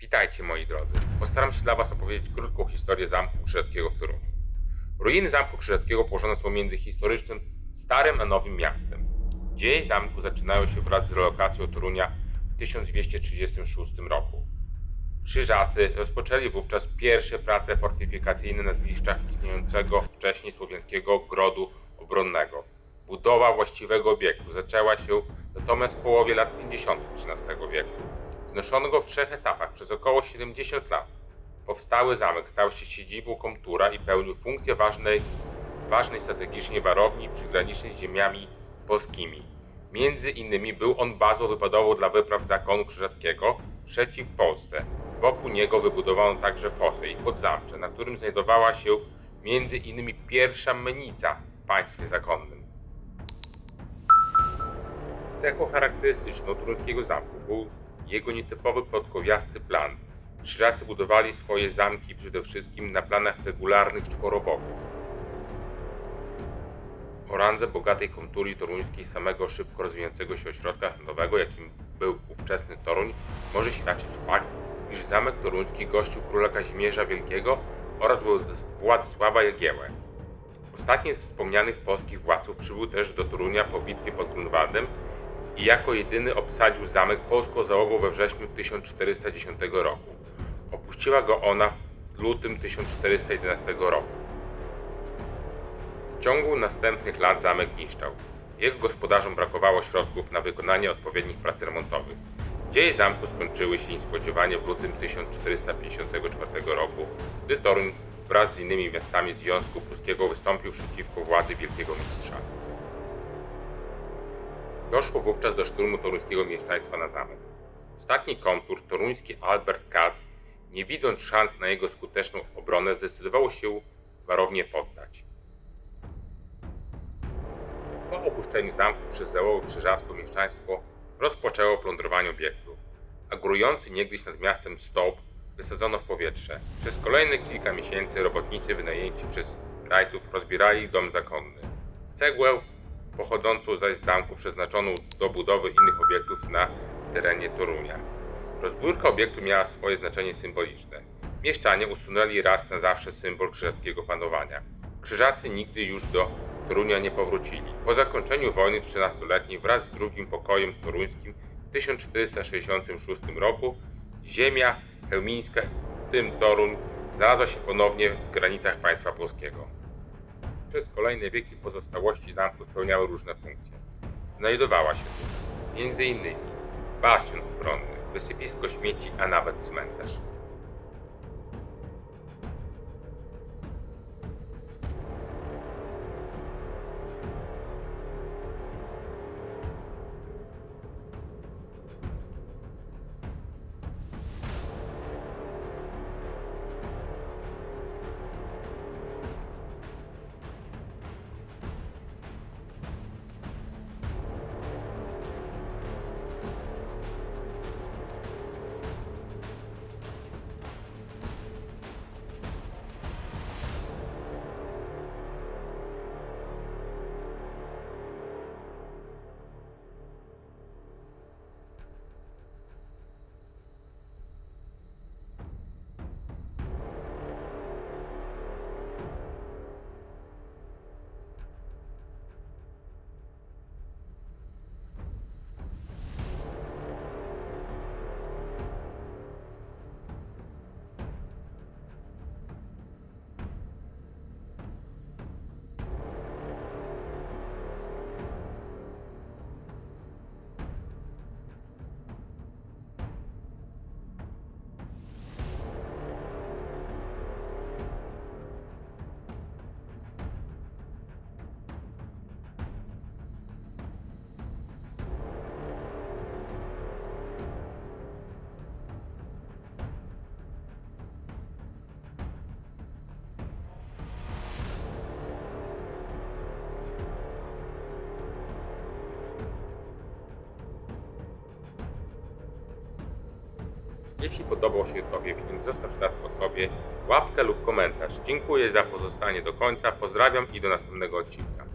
Witajcie moi drodzy. Postaram się dla Was opowiedzieć krótką historię Zamku Krzyżackiego w Toruniu. Ruiny Zamku Krzyżackiego położone są między historycznym Starym a Nowym Miastem. Dzieje zamku zaczynają się wraz z relokacją Torunia w 1236 roku. Krzyżacy rozpoczęli wówczas pierwsze prace fortyfikacyjne na zgliszczach istniejącego wcześniej słowiańskiego grodu obronnego. Budowa właściwego obiektu zaczęła się natomiast w połowie lat 50. XIII wieku. Znoszono go w trzech etapach przez około 70 lat. Powstały zamek stał się siedzibą komtura i pełnił funkcję ważnej, ważnej strategicznie warowni przygranicznej z ziemiami polskimi. Między innymi był on bazą wypadową dla wypraw zakonu krzyżackiego przeciw Polsce. Wokół niego wybudowano także fosę i podzamcze, na którym znajdowała się między innymi pierwsza menica w państwie zakonnym. Cechą charakterystyczną toruńskiego zamku był jego nietypowy plotkowiasty plan. Krzyżacy budowali swoje zamki przede wszystkim na planach regularnych czworoboków. O randze bogatej konturii toruńskiej samego szybko rozwijającego się ośrodka handlowego, jakim był ówczesny Toruń, może świadczyć fakt, iż zamek toruński gościł króla Kazimierza Wielkiego oraz Władysława Jagiełę. Ostatni z wspomnianych polskich władców przybył też do Torunia po bitwie pod Grunwaldem i jako jedyny obsadził zamek polską załogą we wrześniu 1410 roku. Opuściła go ona w lutym 1411 roku. W ciągu następnych lat zamek niszczał. Jego gospodarzom brakowało środków na wykonanie odpowiednich prac remontowych. Dzieje zamku skończyły się niespodziewanie w lutym 1454 roku, gdy Toruń wraz z innymi miastami Związku Pruskiego wystąpił przeciwko władzy Wielkiego Mistrza. Doszło wówczas do szturmu toruńskiego mieszczaństwa na zamek. Ostatni kontur, toruński Albert Kalb, nie widząc szans na jego skuteczną obronę, zdecydowało się warownie poddać. Po opuszczeniu zamku przez załogę krzyżacką mieszczaństwo rozpoczęło plądrowanie obiektu, a górujący niegdyś nad miastem stołp wysadzono w powietrze. Przez kolejne kilka miesięcy robotnicy wynajęci przez rajców rozbierali dom zakonny. Cegłę pochodzącą zaś z zamku przeznaczoną do budowy innych obiektów na terenie Torunia. Rozbiórka obiektu miała swoje znaczenie symboliczne. Mieszczanie usunęli raz na zawsze symbol krzyżackiego panowania. Krzyżacy nigdy już do Torunia nie powrócili. Po zakończeniu wojny XIII-letniej wraz z drugim pokojem toruńskim w 1466 roku ziemia chełmińska, w tym Toruń, znalazła się ponownie w granicach państwa polskiego. Przez kolejne wieki pozostałości zamku spełniały różne funkcje. Znajdowała się tu m.in. bastion obronny, wysypisko śmieci, a nawet cmentarz. Jeśli podobał się Tobie film, zostaw ślad po sobie, łapkę lub komentarz. Dziękuję za pozostanie do końca, pozdrawiam i do następnego odcinka.